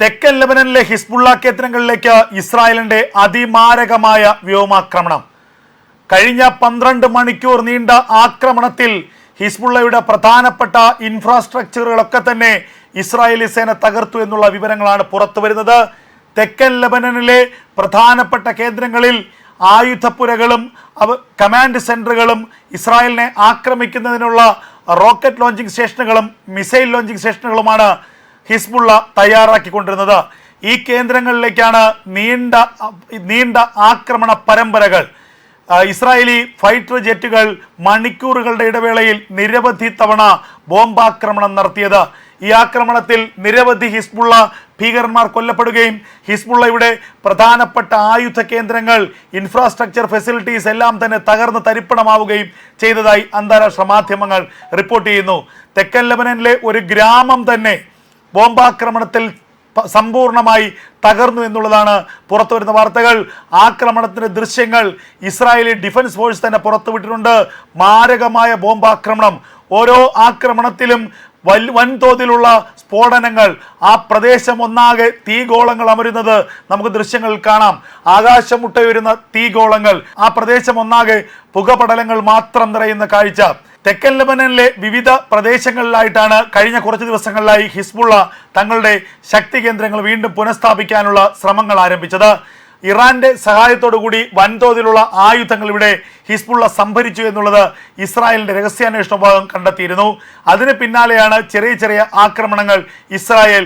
തെക്കൻ ലബനനിലെ ഹിസ്ബുള്ള കേന്ദ്രങ്ങളിലേക്ക് ഇസ്രായേലിന്റെ അതിമാരകമായ വ്യോമാക്രമണം. കഴിഞ്ഞ പന്ത്രണ്ട് മണിക്കൂർ നീണ്ട ആക്രമണത്തിൽ ഹിസ്ബുള്ളയുടെ പ്രധാനപ്പെട്ട ഇൻഫ്രാസ്ട്രക്ചറുകളൊക്കെ തന്നെ ഇസ്രായേലി സേന തകർത്തു എന്നുള്ള വിവരങ്ങളാണ് പുറത്തു വരുന്നത്. തെക്കൻ ലബനനിലെ പ്രധാനപ്പെട്ട കേന്ദ്രങ്ങളിൽ ആയുധപ്പുരകളും കമാൻഡ് സെന്ററുകളും ഇസ്രായേലിനെ ആക്രമിക്കുന്നതിനുള്ള റോക്കറ്റ് ലോഞ്ചിങ് സ്റ്റേഷനുകളും മിസൈൽ ലോഞ്ചിങ് സ്റ്റേഷനുകളുമാണ് ഹിസ്ബുള്ള തയ്യാറാക്കിക്കൊണ്ടിരുന്നത്. ഈ കേന്ദ്രങ്ങളിലേക്കാണ് നീണ്ട നീണ്ട ആക്രമണ പരമ്പരകൾ. ഇസ്രായേലി ഫൈറ്റർ ജെറ്റുകൾ മണിക്കൂറുകളുടെ ഇടവേളയിൽ നിരവധി തവണ ബോംബാക്രമണം നടത്തിയത്. ഈ ആക്രമണത്തിൽ നിരവധി ഹിസ്ബുള്ള ഭീകരന്മാർ കൊല്ലപ്പെടുകയും ഹിസ്ബുള്ളയുടെ പ്രധാനപ്പെട്ട ആയുധ കേന്ദ്രങ്ങൾ ഇൻഫ്രാസ്ട്രക്ചർ ഫെസിലിറ്റീസ് എല്ലാം തന്നെ തകർന്ന് തരിപ്പണമാവുകയും ചെയ്തതായി അന്താരാഷ്ട്ര മാധ്യമങ്ങൾ റിപ്പോർട്ട് ചെയ്യുന്നു. തെക്കൻ ലെബനനിലെ ഒരു ഗ്രാമം തന്നെ ബോംബാക്രമണത്തിൽ സമ്പൂർണമായി തകർന്നു എന്നുള്ളതാണ് പുറത്തു വരുന്ന വാർത്തകൾ. ആക്രമണത്തിന്റെ ദൃശ്യങ്ങൾ ഇസ്രായേലി ഡിഫൻസ് ഫോഴ്സ് തന്നെ പുറത്തുവിട്ടിട്ടുണ്ട് മാരകമായ ബോംബാക്രമണം. ഓരോ ആക്രമണത്തിലും വൽ വൻതോതിലുള്ള സ്ഫോടനങ്ങൾ. ആ പ്രദേശം ഒന്നാകെ തീഗോളങ്ങൾ അമരുന്നത്. നമുക്ക് ദൃശ്യങ്ങളിൽ കാണാം. ആകാശം മുട്ടയുരുന്ന തീഗോളങ്ങൾ. ആ പ്രദേശം ഒന്നാകെ പുകപടലങ്ങൾ മാത്രം നിറയുന്ന കാഴ്ച. തെക്കൻ ലബനനിലെ വിവിധ പ്രദേശങ്ങളിലായിട്ടാണ് കഴിഞ്ഞ കുറച്ച് ദിവസങ്ങളിലായി ഹിസ്ബുള്ള തങ്ങളുടെ ശക്തി കേന്ദ്രങ്ങൾ വീണ്ടും പുനഃസ്ഥാപിക്കാനുള്ള ശ്രമങ്ങൾ ആരംഭിച്ചത്. ഇറാന്റെ സഹായത്തോടുകൂടി വൻതോതിലുള്ള ആയുധങ്ങൾ ഇവിടെ ഹിസ്ബുള്ള സംഭരിച്ചു എന്നുള്ളത് ഇസ്രായേലിന്റെ രഹസ്യാന്വേഷണ വിഭാഗം കണ്ടെത്തിയിരുന്നു. അതിന് പിന്നാലെയാണ് ചെറിയ ചെറിയ ആക്രമണങ്ങൾ ഇസ്രായേൽ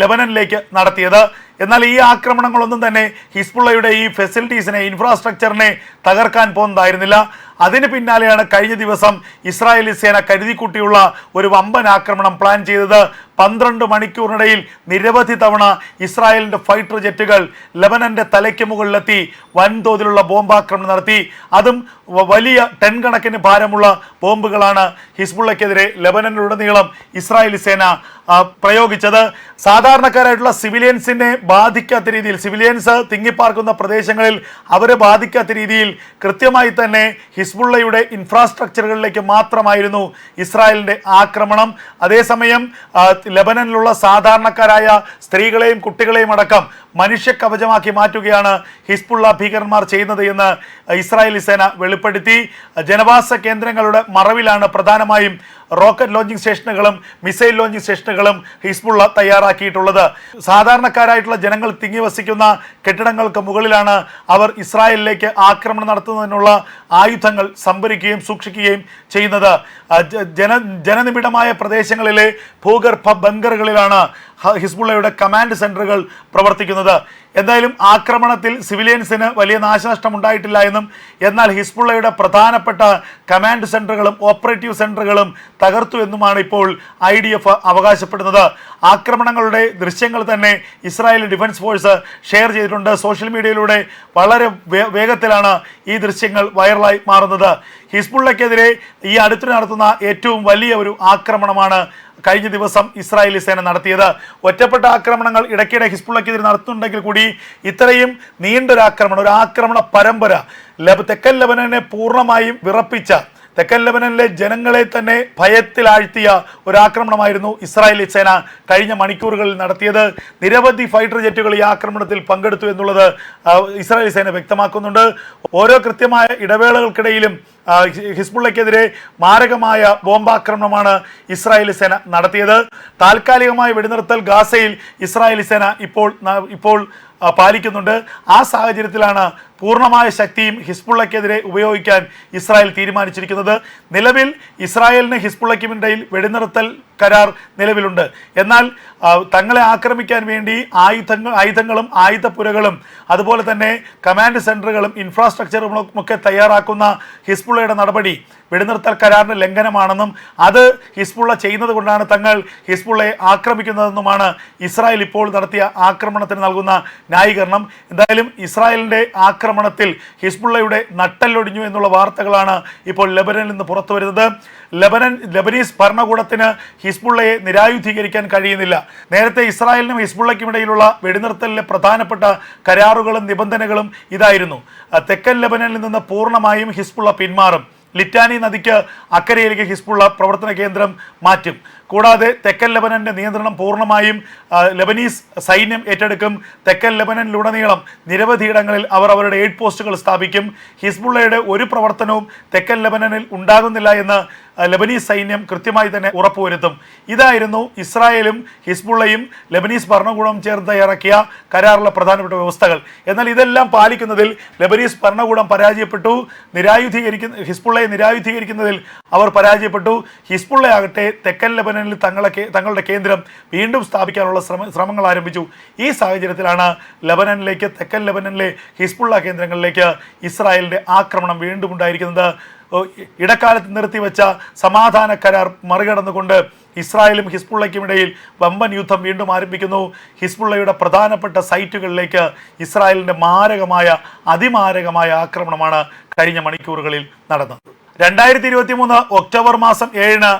ലബനനിലേക്ക് നടത്തിയത്. എന്നാൽ ഈ ആക്രമണങ്ങളൊന്നും തന്നെ ഹിസ്ബുള്ളയുടെ ഈ ഫെസിലിറ്റീസിനെ ഇൻഫ്രാസ്ട്രക്ചറിനെ തകർക്കാൻ പോകുന്നതായിരുന്നില്ല. അതിന് പിന്നാലെയാണ് കഴിഞ്ഞ ദിവസം ഇസ്രായേലി സേന കരുതിക്കൂട്ടിയുള്ള ഒരു വമ്പൻ ആക്രമണം പ്ലാൻ ചെയ്തത് പന്ത്രണ്ട് മണിക്കൂറിനിടയിൽ നിരവധി തവണ ഇസ്രായേലിന്റെ ഫൈറ്റർ ജെറ്റുകൾ ലെബനന്റെ തലയ്ക്ക് മുകളിലെത്തി വൻതോതിലുള്ള ബോംബാക്രമണം നടത്തി. അതും വലിയ ടൺ കണക്കിന് ഭാരമുള്ള ബോംബുകളാണ് ഹിസ്ബുള്ളക്കെതിരെ ലെബനനിലുടനീളം ഇസ്രായേലി സേന പ്രയോഗിച്ചത്. സാധാരണക്കാരായിട്ടുള്ള സിവിലിയൻസിനെ ബാധിക്കാത്ത രീതിയിൽ സിവിലിയൻസ് തിങ്ങിപ്പാർക്കുന്ന പ്രദേശങ്ങളിൽ അവരെ ബാധിക്കാത്ത രീതിയിൽ കൃത്യമായി തന്നെ ഹിസ്ബുള്ളയുടെ ഇൻഫ്രാസ്ട്രക്ചറുകളിലേക്ക് മാത്രമായിരുന്നു ഇസ്രായേലിന്റെ ആക്രമണം. അതേസമയം ലെബനനിലുള്ള സാധാരണക്കാരായ സ്ത്രീകളെയും കുട്ടികളെയും അടക്കം മനുഷ്യ കവചമാക്കി മാറ്റുകയാണ് ഹിസ്ബുള്ള ഭീകരന്മാർ ചെയ്യുന്നത് എന്ന് ഇസ്രായേലി സേന വെളിപ്പെടുത്തി. ജനവാസ കേന്ദ്രങ്ങളുടെ മറവിലാണ് പ്രധാനമായും റോക്കറ്റ് ലോഞ്ചിങ് സ്റ്റേഷനുകളും മിസൈൽ ലോഞ്ചിങ് സ്റ്റേഷനുകളും ഹിസ്ബുള്ള തയ്യാറാക്കിയിട്ടുള്ളത്. സാധാരണക്കാരായിട്ടുള്ള ജനങ്ങൾ തിങ്ങി വസിക്കുന്ന കെട്ടിടങ്ങൾക്ക് മുകളിലാണ് അവർ ഇസ്രായേലിലേക്ക് ആക്രമണം നടത്തുന്നതിനുള്ള ആയുധങ്ങൾ സംഭരിക്കുകയും സൂക്ഷിക്കുകയും ചെയ്യുന്നത്. ജന ജനനിബിഡമായ പ്രദേശങ്ങളിലെ ഭൂഗർഭ ബങ്കറുകളിലാണ് ഹിസ്ബുള്ളയുടെ കമാൻഡ് സെന്ററുകൾ പ്രവർത്തിക്കുന്നത്. എന്തായാലും ആക്രമണത്തിൽ സിവിലിയൻസിന് വലിയ നാശനഷ്ടം ഉണ്ടായിട്ടില്ല എന്നും എന്നാൽ ഹിസ്ബുള്ളയുടെ പ്രധാനപ്പെട്ട കമാൻഡ് സെന്ററുകളും ഓപ്പറേറ്റീവ് സെന്ററുകളും തകർത്തു എന്നുമാണ് ഇപ്പോൾ ഐ ഡി എഫ് അവകാശപ്പെടുന്നത്. ആക്രമണങ്ങളുടെ ദൃശ്യങ്ങൾ തന്നെ ഇസ്രായേൽ ഡിഫൻസ് ഫോഴ്സ് ഷെയർ ചെയ്തിട്ടുണ്ട്. സോഷ്യൽ മീഡിയയിലൂടെ വളരെ വേഗത്തിലാണ് ഈ ദൃശ്യങ്ങൾ വൈറലായി മാറുന്നത്. ഹിസ്ബുള്ളക്കെതിരെ ഈ അടുത്ത് നടത്തുന്ന ഏറ്റവും വലിയ ഒരു ആക്രമണമാണ് കഴിഞ്ഞ ദിവസം ഇസ്രായേലി സേന നടത്തിയത്. ഒറ്റപ്പെട്ട ആക്രമണങ്ങൾ ഇടയ്ക്കിടെ ഹിസ്ബുള്ളക്കെതിരെ നടത്തുന്നുണ്ടെങ്കിൽ കൂടി ഇത്രയും നീണ്ടൊരു ആക്രമണം ഒരു ആക്രമണ പരമ്പര ലബ തെക്കൻ ലബനനെ പൂർണമായും വിറപ്പിച്ച തെക്കൻ ലബനനിലെ ജനങ്ങളെ തന്നെ ഭയത്തിലാഴ്ത്തിയ ഒരു ആക്രമണമായിരുന്നു ഇസ്രായേലി സേന കഴിഞ്ഞ മണിക്കൂറുകളിൽ നടത്തിയത്. നിരവധി ഫൈറ്റർ ജെറ്റുകൾ ഈ ആക്രമണത്തിൽ പങ്കെടുത്തു എന്നുള്ളത് ഇസ്രായേലി സേന വ്യക്തമാക്കുന്നുണ്ട്. ഓരോ കൃത്യമായ ഇടവേളകൾക്കിടയിലും ഹിസ്ബുള്ളയ്ക്കെതിരെ മാരകമായ ബോംബാക്രമണമാണ് ഇസ്രായേലി സേന നടത്തിയത്. താൽക്കാലികമായ വെടിനിർത്തൽ ഗാസയിൽ ഇസ്രായേലി സേന ഇപ്പോൾ ഇപ്പോൾ പാലിക്കുന്നുണ്ട്. ആ സാഹചര്യത്തിലാണ് പൂർണമായ ശക്തിയും ഹിസ്ബുള്ളയ്ക്കെതിരെ ഉപയോഗിക്കാൻ ഇസ്രായേൽ തീരുമാനിച്ചിരിക്കുന്നത്. നിലവിൽ ഇസ്രായേലിന് ഹിസ്ബുള്ളയ്ക്കും ഇടയിൽ വെടിനിർത്തൽ കരാർ നിലവിലുണ്ട്. എന്നാൽ തങ്ങളെ ആക്രമിക്കാൻ വേണ്ടി ആയുധങ്ങൾ ആയുധങ്ങളും ആയുധപ്പുരകളും അതുപോലെ തന്നെ കമാൻഡ് സെന്ററുകളും ഇൻഫ്രാസ്ട്രക്ചറുകളും ഒക്കെ തയ്യാറാക്കുന്ന ഹിസ്ബുള്ളയുടെ നടപടി വെടിനിർത്തൽ കരാറിന് ലംഘനമാണെന്നും അത് ഹിസ്ബുള്ള ചെയ്യുന്നത് കൊണ്ടാണ് തങ്ങൾ ഹിസ്ബുള്ളയെ ആക്രമിക്കുന്നതെന്നുമാണ് ഇസ്രായേൽ ഇപ്പോൾ നടത്തിയ ആക്രമണത്തിന് നൽകുന്ന ന്യായീകരണം. എന്തായാലും ഇസ്രായേലിന്റെ ആക്രമണത്തിൽ ഹിസ്ബുള്ളയുടെ നട്ടല്ലൊടിഞ്ഞു എന്നുള്ള വാർത്തകളാണ് ഇപ്പോൾ ലെബനനിൽ നിന്ന് പുറത്തു വരുന്നത്. ലെബനൻ ലെബനീസ് ഭരണകൂടത്തിന് ഹിസ്ബുള്ളയെ നിരായുധീകരിക്കാൻ കഴിയുന്നില്ല. നേരത്തെ ഇസ്രായേലിനും ഹിസ്ബുള്ളയ്ക്കും ഇടയിലുള്ള വെടിനിർത്തലിലെ പ്രധാനപ്പെട്ട കരാറുകളും നിബന്ധനകളും ഇതായിരുന്നു. തെക്കൻ ലെബനനിൽ നിന്ന് പൂർണമായും ഹിസ്ബുള്ള പിന്മാറും. ലിറ്റാനി നദിക്ക് അക്കരയിലേക്ക് ഹിസ്ബുള്ള പ്രവർത്തന കേന്ദ്രം മാറ്റും. കൂടാതെ തെക്കൻ ലബനന്റെ നിയന്ത്രണം പൂർണമായും ലബനീസ് സൈന്യം ഏറ്റെടുക്കും. തെക്കൻ ലബനനിലുടനീളം നിരവധി ഇടങ്ങളിൽ അവർ അവരുടെ എയ്ഡ് പോസ്റ്റുകൾ സ്ഥാപിക്കും. ഹിസ്ബുള്ളയുടെ ഒരു പ്രവർത്തനവും തെക്കൻ ലബനനിൽ ഉണ്ടാകുന്നില്ല എന്ന് ലബനീസ് സൈന്യം കൃത്യമായി തന്നെ ഉറപ്പുവരുത്തും. ഇതായിരുന്നു ഇസ്രായേലും ഹിസ്ബുള്ളയും ലബനീസ് ഭരണകൂടം ചേർന്ന് ഇറക്കിയ കരാറിലെ പ്രധാനപ്പെട്ട വ്യവസ്ഥകൾ. എന്നാൽ ഇതെല്ലാം പാലിക്കുന്നതിൽ ലബനീസ് ഭരണകൂടം പരാജയപ്പെട്ടു. നിരായുധീകരിക്കുന്ന ഹിസ്ബുള്ളയെ നിരായുധീകരിക്കുന്നതിൽ അവർ പരാജയപ്പെട്ടു. ഹിസ്ബുള്ളയാകട്ടെ തെക്കൻ ലബനനിൽ തങ്ങളെ തങ്ങളുടെ കേന്ദ്രം വീണ്ടും സ്ഥാപിക്കാനുള്ള ശ്രമ ശ്രമങ്ങൾ ആരംഭിച്ചു. ഈ സാഹചര്യത്തിലാണ് ലബനനിലേക്ക് തെക്കൻ ലബനനിലെ ഹിസ്ബുള്ള കേന്ദ്രങ്ങളിലേക്ക് ഇസ്രായേലിന്റെ ആക്രമണം വീണ്ടും ഉണ്ടായിരിക്കുന്നത്. ഇടക്കാലത്ത് നിർത്തിവെച്ച സമാധാന കരാർ മറികടന്നുകൊണ്ട് ഇസ്രായേലും ഹിസ്ബുള്ളയ്ക്കും ഇടയിൽ വമ്പൻ യുദ്ധം വീണ്ടും ആരംഭിക്കുന്നു. ഹിസ്ബുള്ളയുടെ പ്രധാനപ്പെട്ട സൈറ്റുകളിലേക്ക് ഇസ്രായേലിന്റെ മാരകമായ അതിമാരകമായ ആക്രമണമാണ് കഴിഞ്ഞ മണിക്കൂറുകളിൽ നടന്നത്. രണ്ടായിരത്തി ഇരുപത്തി മൂന്ന് ഒക്ടോബർ മാസം ഏഴിന്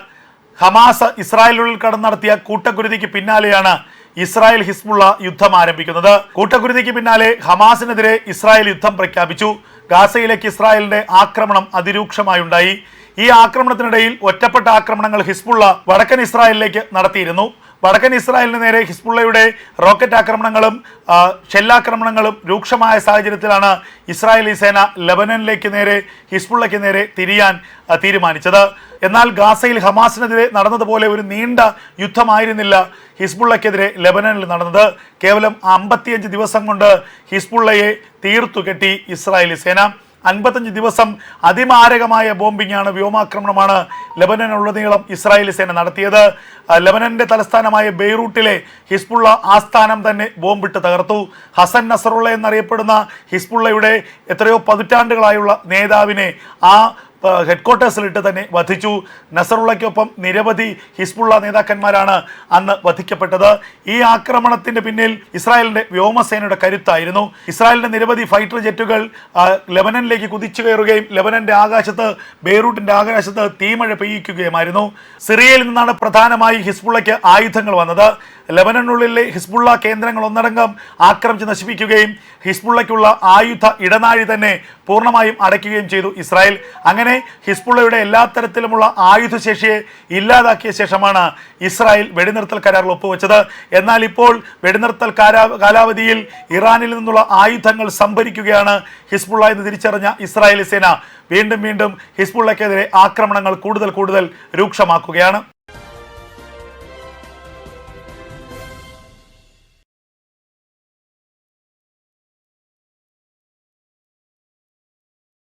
ഹമാസ് ഇസ്രായേലിനുള്ളിൽ കടന്നു നടത്തിയ കൂട്ടക്കുരുതിക്ക് പിന്നാലെയാണ് ഇസ്രായേൽ ഹിസ്ബുള്ള യുദ്ധം ആരംഭിക്കുന്നത്. കൂട്ടക്കുരുതിക്ക് പിന്നാലെ ഹമാസിനെതിരെ ഇസ്രായേൽ യുദ്ധം പ്രഖ്യാപിച്ചു. ഗാസയിലേക്ക് ഇസ്രായേലിന്റെ ആക്രമണം അതിരൂക്ഷമായുണ്ടായി. ഈ ആക്രമണത്തിനിടയിൽ ഒറ്റപ്പെട്ട ആക്രമണങ്ങൾ ഹിസ്ബുള്ള വടക്കൻ ഇസ്രായേലിലേക്ക് നടത്തിയിരുന്നു. വടക്കൻ ഇസ്രായേലിന് നേരെ ഹിസ്ബുള്ളയുടെ റോക്കറ്റ് ആക്രമണങ്ങളും ഷെല്ലാക്രമണങ്ങളും രൂക്ഷമായ സാഹചര്യത്തിലാണ് ഇസ്രായേലി സേന ലബനനിലേക്ക് നേരെ ഹിസ്ബുള്ളയ്ക്ക് നേരെ തിരിയാൻ തീരുമാനിച്ചത്. എന്നാൽ ഗാസയിൽ ഹമാസിനെതിരെ നടന്നതുപോലെ ഒരു നീണ്ട യുദ്ധമായിരുന്നില്ല ഹിസ്ബുള്ളയ്ക്കെതിരെ ലബനനിൽ നടന്നത്. കേവലം അമ്പത്തിയഞ്ച് ദിവസം കൊണ്ട് ഹിസ്ബുള്ളയെ തീർത്തു കെട്ടി ഇസ്രായേലി സേന. അൻപത്തഞ്ച് ദിവസം അതിമാരകമായ ബോംബിങ്ങാണ് വ്യോമാക്രമണമാണ് ലബനനുള്ളനീളം ഇസ്രായേൽ സേന നടത്തിയത്. ലബനന്റെ തലസ്ഥാനമായ ബെയ്റൂട്ടിലെ ഹിസ്ബുള്ള ആസ്ഥാനം തന്നെ ബോംബിട്ട് തകർത്തു. ഹസൻ നസറുള്ള എന്നറിയപ്പെടുന്ന ഹിസ്ബുള്ളയുടെ എത്രയോ പതിറ്റാണ്ടുകളായുള്ള നേതാവിനെ ആ ഹെഡ് ക്വാർട്ടേഴ്സിലിട്ട് തന്നെ വധിച്ചു. നസറുള്ളയ്ക്കൊപ്പം നിരവധി ഹിസ്ബുള്ള നേതാക്കന്മാരാണ് അന്ന് വധിക്കപ്പെട്ടത്. ഈ ആക്രമണത്തിന്റെ പിന്നിൽ ഇസ്രായേലിന്റെ വ്യോമസേനയുടെ കരുത്തായിരുന്നു. ഇസ്രായേലിന്റെ നിരവധി ഫൈറ്റർ ജെറ്റുകൾ ലെബനനിലേക്ക് കുതിച്ചു കയറുകയും ലെബനന്റെ ആകാശത്ത് ബെയ്റൂട്ടിന്റെ ആകാശത്ത് തീമഴ പെയ്യിക്കുകയുമായിരുന്നു. സിറിയയിൽ നിന്നാണ് പ്രധാനമായി ഹിസ്ബുള്ളയ്ക്ക് ആയുധങ്ങൾ വന്നത്. ലെബനനുള്ളിലെ ഹിസ്ബുള്ള കേന്ദ്രങ്ങൾ ഒന്നടങ്കം ആക്രമിച്ച് നശിപ്പിക്കുകയും ഹിസ്ബുള്ളയ്ക്കുള്ള ആയുധ ഇടനാഴി തന്നെ പൂർണമായും അടയ്ക്കുകയും ചെയ്തു ഇസ്രായേൽ. അങ്ങനെ ഹിസ്ബുള്ളയുടെ എല്ലാ തരത്തിലുമുള്ള ആയുധശേഷിയെ ഇല്ലാതാക്കിയ ശേഷമാണ് ഇസ്രായേൽ വെടിനിർത്തൽ കരാറിൽ ഒപ്പുവെച്ചത്. എന്നാൽ ഇപ്പോൾ വെടിനിർത്തൽ കാലാ കാലാവധിയിൽ ഇറാനിൽ നിന്നുള്ള ആയുധങ്ങൾ സംഭരിക്കുകയാണ് ഹിസ്ബുള്ള എന്ന് തിരിച്ചറിഞ്ഞ ഇസ്രായേലി സേന. വീണ്ടും വീണ്ടും ഹിസ്ബുള്ളയ്ക്കെതിരെ ആക്രമണങ്ങൾ കൂടുതൽ കൂടുതൽ രൂക്ഷമാക്കുകയാണ്.